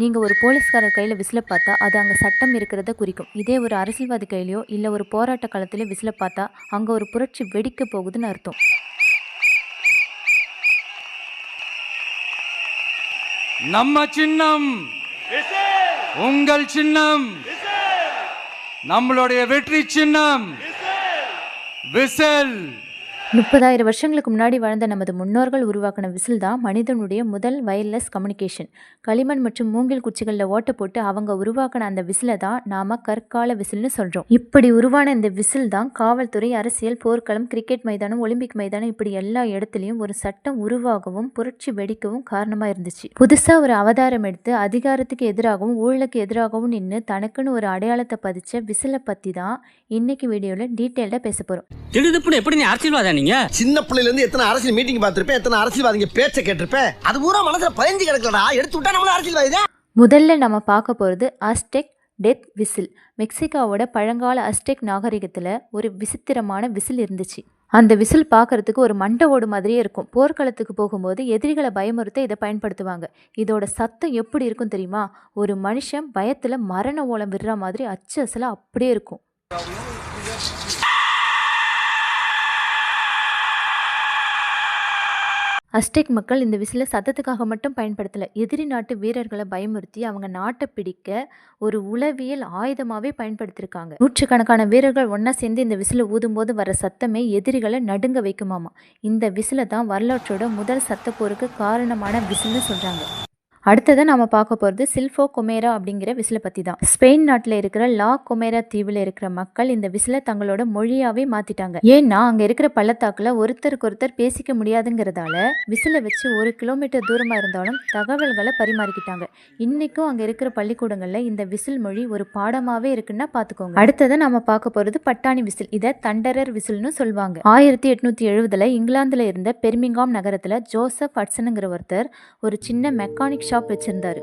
நீங்கள் ஒரு போலீஸ்காரர் கையில் விசிலை பார்த்தா அது அங்கே சட்டம் இருக்கிறத குறிக்கும். இதே ஒரு அரசியல்வாதி கையிலையோ இல்லை ஒரு போராட்ட காலத்திலே விசிலை பார்த்தா அங்கே ஒரு புரட்சி வெடிக்க போகுதுன்னு அர்த்தம். நம்ம சின்னம் உங்கள் சின்னம் நம்மளுடைய வெற்றி சின்னம் விசில். முப்பதாயிரம் வருஷங்களுக்கு முன்னாடி வாழ்ந்த நமது முன்னோர்கள் உருவாக்கின விசில் தான் மனிதனுடைய முதல் வயர்லெஸ் கம்யூனிகேஷன் களிமண் மற்றும் மூங்கில் குச்சிகளில் ஓட்ட போட்டு அவங்க உருவாக்கின அந்த விசிலை தான் நாம கற்கால விசில்னு சொல்கிறோம் இப்படி உருவான இந்த விசில் தான் காவல்துறை அரசியல் போர்க்களம் கிரிக்கெட் மைதானம் ஒலிம்பிக் மைதானம் இப்படி எல்லா இடத்துலையும் ஒரு சட்டம் உருவாகவும் புரட்சி வெடிக்கவும் காரணமாக இருந்துச்சு. புதுசாக ஒரு அவதாரம் எடுத்து அதிகாரத்துக்கு எதிராகவும் ஊழலுக்கு எதிராகவும் நின்று தனக்குன்னு ஒரு அடையாளத்தை பதிச்ச விசிலை பற்றி தான் இன்னைக்கு வீடியோவில் டீட்டெயில்டாக பேச போகிறோம் எப்படி நீ? நீங்க சின்ன பிள்ளையில இருந்து எத்தனை அரசியல் மீட்டிங் பார்த்திருப்பேன் எத்தனை அரசியல்வாதிங்க பேச்ச கேட்டிருப்பேன். அது பூரா மனசுல பதிஞ்சு கிடக்கலடா எடுத்து விட்டா நம்மள அரசியல்வாதி தான். முதல்ல நம்ம பார்க்க போகிறது அஸ்டெக் டெத் விசில் மெக்சிகோவோட பழங்கால அஸ்டெக் நாகரிகத்தில் ஒரு விசித்திரமான விசில் இருந்துச்சு. அந்த விசில் பார்க்கறதுக்கு ஒரு மண்டை ஓடு மாதிரியே இருக்கும். போர்க்களத்துக்கு போகும்போது எதிரிகளை பயமுறுத்த இதை பயன்படுத்துவாங்க. இதோட சத்தம் எப்படி இருக்கும் தெரியுமா? ஒரு மனுஷன் பயத்தில் மரண ஓலம் விடுற மாதிரி அச்சு அசலாக அப்படியே இருக்கும். அஸ்டெக் மக்கள் இந்த விசிலை சத்தத்துக்காக மட்டும் பயன்படுத்தலை. எதிரி நாட்டு வீரர்களை பயமுறுத்தி அவங்க நாட்டை பிடிக்க ஒரு உளவியல் ஆயுதமாகவே பயன்படுத்தியிருக்காங்க நூற்றுக்கணக்கான வீரர்கள் ஒன்றா சேர்ந்து இந்த விசிலை ஊதும்போது வர சத்தமே எதிரிகளை நடுங்க வைக்குமாமா. இந்த விசிலை தான் வரலாற்றோட முதல் சத்தப்போருக்கு காரணமான விசில்னு சொல்கிறாங்க அடுத்ததை நம்ம பார்க்க போகிறது சில்ஃபோ கொமேரா அப்படிங்கிற விசிலை பற்றி தான். ஸ்பெயின் நாட்டில் இருக்கிற லா கொமேரா தீவில் இருக்கிற மக்கள் இந்த விசிலை தங்களோட மொழியாகவே மாற்றிட்டாங்க ஏன்னா அங்கே இருக்கிற பள்ளத்தாக்கில் ஒருத்தருக்கு ஒருத்தர் பேசிக்க முடியாதுங்கிறதால விசிலை வச்சு ஒரு கிலோமீட்டர் தூரமாக இருந்தாலும் தகவல்களை பரிமாறிக்கிட்டாங்க. இன்றைக்கும் அங்கே இருக்கிற பள்ளிக்கூடங்களில் இந்த விசில் மொழி ஒரு பாடமாகவே இருக்குன்னா பார்த்துக்கோங்க அடுத்ததை நம்ம பார்க்க போகிறது பட்டாணி விசில். இதை தண்டரர் விசில்னு சொல்லுவாங்க. ஆயிரத்தி எட்நூற்றி எழுபதில் இங்கிலாந்தில் இருந்த பெர்மிங்காம் நகரத்தில் ஜோசப் ஹட்சனுங்கிற ஒருத்தர் ஒரு சின்ன மெக்கானிக் ஷாப் வச்சுருந்தார்.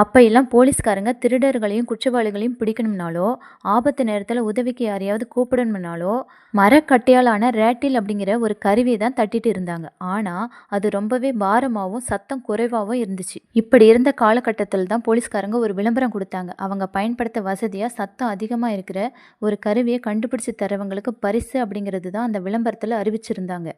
அப்போ எல்லாம் போலீஸ்காரங்க திருடர்களையும் குற்றவாளிகளையும் பிடிக்கணும்னாலோ ஆபத்து நேரத்தில் உதவிக்கு யாரையாவது கூப்பிடணும்னாலோ மரக்கட்டையாலான ரேட்டில் அப்படிங்கிற ஒரு கருவியை தான் தட்டிட்டு இருந்தாங்க. ஆனால் அது ரொம்பவே பாரமாகவும் சத்தம் குறைவாகவும் இருந்துச்சு. இப்படி இருந்த காலகட்டத்தில் தான் போலீஸ்காரங்க ஒரு விளம்பரம் கொடுத்தாங்க. அவங்க பயன்படுத்த வசதியாக சத்தம் அதிகமாக இருக்கிற ஒரு கருவியை கண்டுபிடிச்சு தரவங்களுக்கு பரிசு அப்படிங்கிறது தான் அந்த விளம்பரத்தில் அறிவிச்சிருந்தாங்க.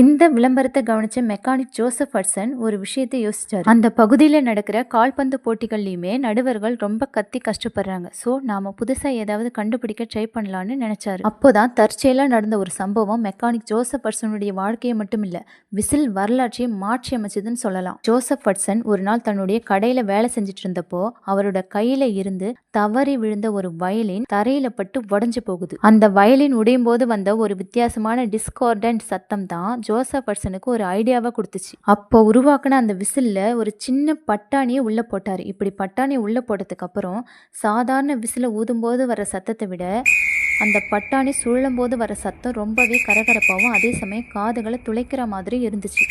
இந்த விளம்பரத்தை கவனிச்ச மெக்கானிக் ஜோசப் ஹட்சன் ஒரு விஷயத்தை யோசிச்சார். அந்த பகுதியில் நடக்கிற கால்பந்து போட்டிகள்லையுமே நடுவர்கள் ரொம்ப கத்தி கஷ்டப்படுறாங்க. ஸோ நாம புதுசாக ஏதாவது கண்டுபிடிக்க ட்ரை பண்ணலான்னு நினைச்சாரு. அப்போதான் தற்செயலாக நடந்த ஒரு சம்பவம் மெக்கானிக் ஜோசப் ஹட்சனுடைய வாழ்க்கையை மட்டும் இல்லை விசில் வரலாற்றை மாற்றி அமைச்சதுன்னு சொல்லலாம். ஜோசப் ஹட்சன் ஒரு நாள் தன்னுடைய கடையில் வேலை செஞ்சுட்டு இருந்தப்போ அவரோட கையில இருந்து தவறி விழுந்த ஒரு வயலின் தரையில பட்டு உடஞ்சு போகுது. அந்த வயலின் உடையும் போது வந்த ஒரு வித்தியாசமான டிஸ்கார்டன்ட் சத்தம் தான் ஜோசப் பர்சனுக்கு ஒரு ஐடியாவை கொடுத்துச்சு. அப்போ உருவாக்கின அந்த விசில்ல ஒரு சின்ன பட்டாணியை உள்ளே போட்டார். இப்படி பட்டாணியை உள்ளே போட்டதுக்கு அப்புறம் சாதாரண விசில ஊதும்போது வர சத்தத்தை விட அந்த பட்டாணி சுழலும் போது வர சத்தம் ரொம்பவே கரகரப்பாகவும் அதே சமயம் காதுகளை துளைக்கிற மாதிரி இருந்துச்சு.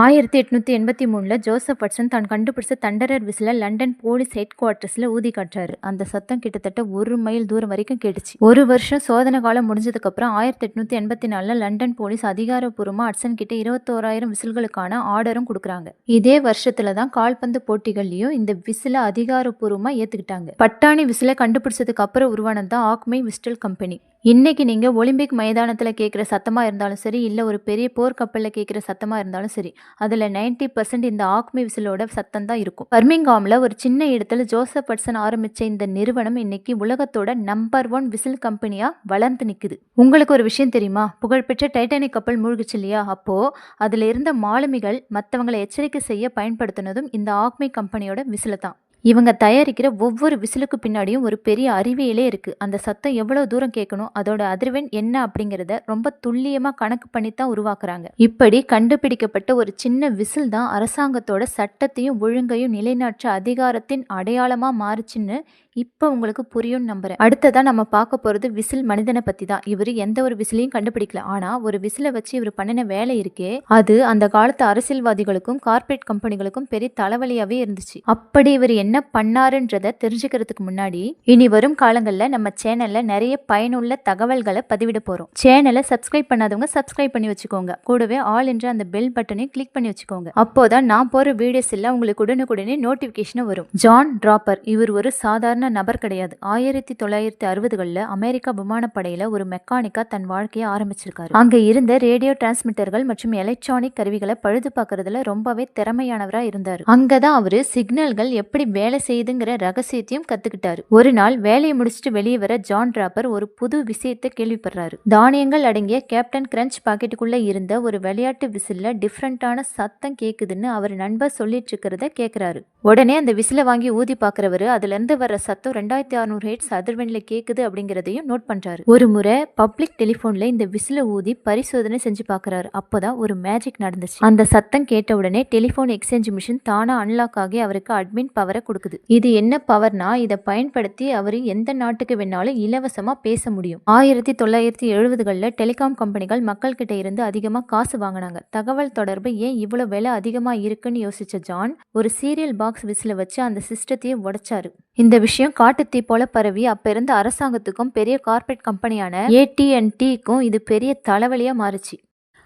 ஆயிரத்தி எட்நூற்றி எண்பத்தி மூணில் ஜோசப் வட்சன் தான் கண்டுபிடிச்ச தண்டரர் விசில லண்டன் போலீஸ் ஹெட் குவார்ட்டர்ஸில் ஊதி காட்டுறாரு. அந்த சத்தம் கிட்டத்தட்ட ஒரு மைல் தூரம் வரைக்கும் கேட்டுச்சு. ஒரு வருஷம் சோதனை காலம் முடிஞ்சதுக்கப்புறம் ஆயிரத்தி எட்நூற்றி எண்பத்தி நாலில் லண்டன் போலீஸ் அதிகாரப்பூர்வமாக அட்சன் கிட்ட இருபத்தோராயிரம் விசில்களுக்கான ஆர்டரும் கொடுக்குறாங்க. இதே வருஷத்தில் தான் கால்பந்து போட்டிகள்லையும் இந்த விசில அதிகாரப்பூர்வமாக ஏற்றுக்கிட்டாங்க பட்டாணி விசில கண்டுபிடிச்சதுக்கு அப்புறம் உருவானது தான் ஆக்மை விஸ்டல் கம்பெனி. இன்றைக்கி நீங்கள் ஒலிம்பிக் மைதானத்தில் கேட்குற சத்தமாக இருந்தாலும் சரி இல்லை ஒரு பெரிய போர்க்கப்பலில் கேட்குற சத்தமாக இருந்தாலும் சரி அதில் 90% பர்சன்ட் இந்த ஆக்மி விசிலோட சத்தம் தான் இருக்கும். பர்மிங்காமில் ஒரு சின்ன இடத்துல ஜோசப் பட்சன் ஆரம்பித்த இந்த நிறுவனம் இன்னைக்கு உலகத்தோட நம்பர் ஒன் விசில் கம்பெனியாக வளர்ந்து நிற்குது உங்களுக்கு ஒரு விஷயம் தெரியுமா? புகழ்பெற்ற டைட்டானிக் கப்பல் மூழ்கிச்சு இல்லையா? அப்போது அதில் இருந்த மாலுமிகள் மற்றவங்களை எச்சரிக்கை செய்ய பயன்படுத்தினதும் இந்த ஆக்மி கம்பெனியோட விசில தான். இவங்க தயாரிக்கிற ஒவ்வொரு விசிலுக்கு பின்னாடியும் ஒரு பெரிய அறிவியலே இருக்குது அந்த சத்தம் எவ்வளோ தூரம் கேட்கணும் அதோட அதிர்வெண் என்ன அப்படிங்கிறத ரொம்ப துல்லியமாக கணக்கு பண்ணி தான் உருவாக்குறாங்க. இப்படி கண்டுபிடிக்கப்பட்ட ஒரு சின்ன விசில் தான் அரசாங்கத்தோட சட்டத்தையும் ஒழுங்கையும் நிலைநாற்ற அதிகாரத்தின் அடையாளமாக மாறுச்சுன்னு இப்போ உங்களுக்கு புரியும்னு நம்புறேன். அடுத்ததான் நம்ம பார்க்க போறது விசில் மனிதனை பத்தி தான் இவர் எந்த ஒரு விசிலையும் கண்டுபிடிக்கல. ஆனா ஒரு விசிலை வச்சு இவர் பண்ணின வேலை இருக்கே அது அந்த காலத்து அரசியல்வாதிகளுக்கும் கார்ப்பரேட் கம்பெனிகளுக்கும் பெரிய தலைவலியாவே இருந்துச்சு. அப்படி இவர் என்ன பண்ணாருன்றத தெரிஞ்சுக்கிறதுக்கு முன்னாடி இனி வரும் காலங்கள்ல நம்ம சேனல்ல நிறைய பயனுள்ள தகவல்களை பதிவிட போறோம். சேனலை சப்ஸ்கிரைப் பண்ணாதவங்க சப்ஸ்கிரைப் பண்ணி வச்சுக்கோங்க. கூடவே ஆல் என்ற அந்த பெல் பட்டனையும் கிளிக் பண்ணி வச்சுக்கோங்க. அப்போதான் நான் போற வீடியோஸ் எல்லாம் உங்களுக்கு உடனுக்குடனே நோட்டிபிகேஷன் வரும். ஜான் டிராப்பர் இவர் ஒரு சாதாரண நபர் கிடையாது. ஆயிரத்தி தொள்ளாயிரத்தி அறுபதுகளில் அமெரிக்கா விமானப்படையில் ஒரு மெக்கானிக்கா தன் வாழ்க்கையை ஆரம்பிச்சிருக்காரு. அங்க இருந்த ரேடியோ டிரான்ஸ்மிட்டர்கள் மற்றும் எலக்ட்ரானிக் கருவிகளை பழுது பார்க்கறதுல ரொம்பவே திறமையானவரா அங்கே அங்கதான் அவர் சிக்னல்கள் எப்படி வேலை செய்யுதுங்கிற ரகசியத்தையும் கத்துக்கிட்டாரு. ஒரு நாள் வேலையை முடிச்சுட்டு வெளியே வர ஜான் டிராப்பர் ஒரு புது விஷயத்தை கேள்விப்படுறாரு. தானியங்கள் அடங்கிய கேப்டன் கிரன்ச் பாக்கெட்டுக்குள்ள இருந்த ஒரு விளையாட்டு விசில்ல டிஃப்ரெண்டான சத்தம் கேக்குதுன்னு அவர் நண்பர் சொல்லிட்டு இருக்கிறத கேக்குறாரு. உடனே அந்த விசில வாங்கி ஊதி பாக்குறவரு அதுல இருந்து வர்ற சத்தம் ரெண்டாயிரத்தி அறுநூறு ஹெட்ஸ் அதிர்வெண்ல கேக்குது அப்படிங்கறதையும் நோட் பண்றாரு. ஒரு முறை பப்ளிக் டெலிபோன்ல இந்த விசில ஊதி பரிசோதனை செஞ்சு பாக்குறாரு. அப்போதான் ஒரு மேஜிக் நடந்துச்சு. அந்த சத்தம் கேட்ட உடனே டெலிபோன் எக்ஸ்சேஞ்ச் மிஷின் தானா அன்லாக் ஆகி அவருக்கு அட்மின் பவரை கொடுக்குது. இது என்ன பவர்னா இதை பயன்படுத்தி அவர் எந்த நாட்டுக்கு வேணாலும் இலவசமா பேச முடியும். ஆயிரத்தி தொள்ளாயிரத்தி எழுபதுகளில் டெலிகாம் கம்பெனிகள் மக்கள் கிட்ட இருந்து அதிகமா காசு வாங்கினாங்க. தகவல் தொடர்பு ஏன் இவ்வளவு விலை அதிகமா இருக்குன்னு யோசிச்ச ஜான் ஒரு சீரியல் பாக்ஸ் விசில வச்சு அந்த சிஸ்டத்தையே உடைச்சாரு. இந்த விஷயம் காட்டுத்தீ போல பரவி அப்பிருந்த அரசாங்கத்துக்கும் பெரிய கார்பரேட் கம்பெனியான ஏடிஎன்டிக்கும் இது பெரிய தலைவலியா மாறுச்சு.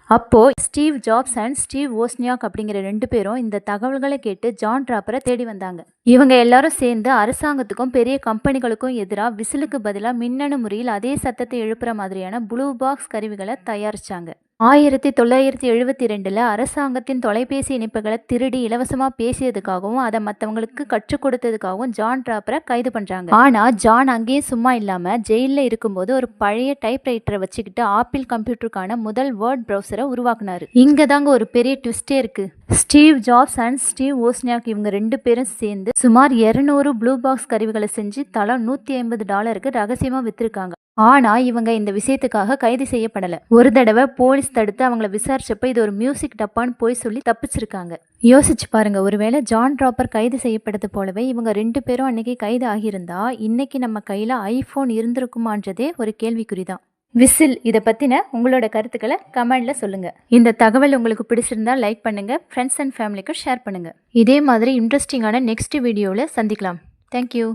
அப்போ Steve Jobs and Steve Wozniak அப்படிங்கிற ரெண்டு பேரும் இந்த தகவல்களை கேட்டு ஜான் டிராப்பரை தேடி வந்தாங்க. இவங்க எல்லாரும் சேர்ந்து அரசாங்கத்துக்கும் பெரிய கம்பெனிகளுக்கும் எதிராக விசிலுக்கு பதிலாக மின்னணு முறையில் அதே சத்தத்தை எழுப்புற மாதிரியான ப்ளூ பாக்ஸ் கருவிகளை தயாரிச்சாங்க. ஆயிரத்தி தொள்ளாயிரத்தி எழுபத்தி ரெண்டில் அரசாங்கத்தின் தொலைபேசி இணைப்புகளை திருடி இலவசமாக பேசியதுக்காகவும் அதை மற்றவங்களுக்கு கற்றுக் கொடுத்ததுக்காகவும் ஜான் டிராப்பரை கைது பண்ணுறாங்க ஆனால் ஜான் அங்கேயும் சும்மா இல்லாமல் ஜெயிலில் இருக்கும்போது ஒரு பழைய டைப்ரைட்டரை வச்சுக்கிட்டு ஆப்பிள் கம்ப்யூட்டருக்கான முதல் வேர்ட் ப்ரௌசரை உருவாக்குனார். இங்கே தாங்க ஒரு பெரிய ட்விஸ்டே இருக்குது Steve Jobs and Steve Wozniak இவங்க ரெண்டு பேரும் சேர்ந்து சுமார் 200 ப்ளூ பாக்ஸ் கருவிகளை செஞ்சு தலா நூத்தி ஐம்பது டாலருக்கு ரகசியமா வித்திருக்காங்க. ஆனா இவங்க இந்த விஷயத்துக்காக கைது செய்யப்படல. ஒரு தடவை போலீஸ் தடுத்து அவங்கள விசாரிச்சப்ப இது ஒரு மியூசிக் டப்பான்னு போய் சொல்லி தப்பிச்சிருக்காங்க. யோசிச்சு பாருங்க ஒருவேளை ஜான் டிராப்பர் கைது செய்யப்பட்டது போலவே இவங்க ரெண்டு பேரும் அன்னைக்கு கைது ஆகியிருந்தா இன்னைக்கு நம்ம கையில ஐபோன் இருந்திருக்குமான்றதே ஒரு கேள்விக்குறிதான். விசில் இதை பற்றின உங்களோட கருத்துக்களை கமெண்டில் சொல்லுங்கள் இந்த தகவல் உங்களுக்கு பிடிச்சிருந்தா லைக் பண்ணுங்கள் ஃப்ரெண்ட்ஸ் அண்ட் ஃபேமிலிக்கு ஷேர் பண்ணுங்கள் இதே மாதிரி இன்ட்ரெஸ்டிங்கான நெக்ஸ்ட் வீடியோவில் சந்திக்கலாம். தேங்க்யூ